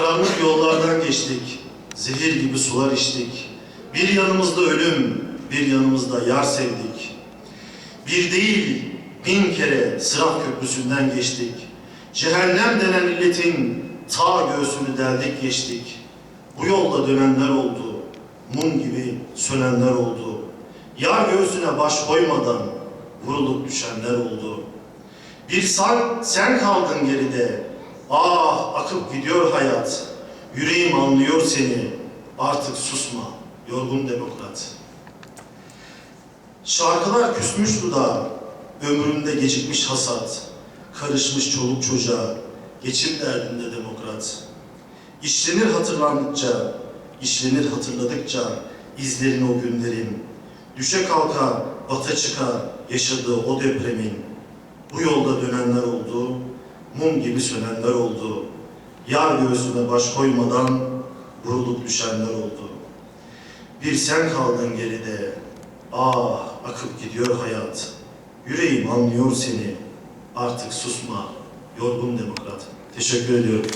Karanlık yollardan geçtik, zehir gibi sular içtik. Bir yanımızda ölüm, bir yanımızda yar sevdik. Bir değil, bin kere Sırat Köprüsü'nden geçtik. Cehennem denen illetin ta göğsünü deldik geçtik. Bu yolda dönenler oldu, mum gibi sönenler oldu. Yar göğsüne baş koymadan vurulup düşenler oldu. Bir sen, sen kaldın geride. Ah akıp gidiyor hayat. Yüreğim anlıyor seni. Artık susma, yorgun demokrat. Şarkılar küsmüş dudağa, ömründe gecikmiş hasat, karışmış çoluk çocuğa, geçim derdinde demokrat. İşlenir hatırlandıkça, işlenir hatırladıkça izlerin o günlerin. Düşe kalka, bata çıka yaşadığı o depremin. Bu yolda dönenler mum gibi sönenler oldu. Yar göğsüne baş koymadan vurulup düşenler oldu. Bir sen kaldın geride, ah akıp gidiyor hayat. Yüreğim anlıyor seni, artık susma, yorgun demokrat. Teşekkür ediyorum.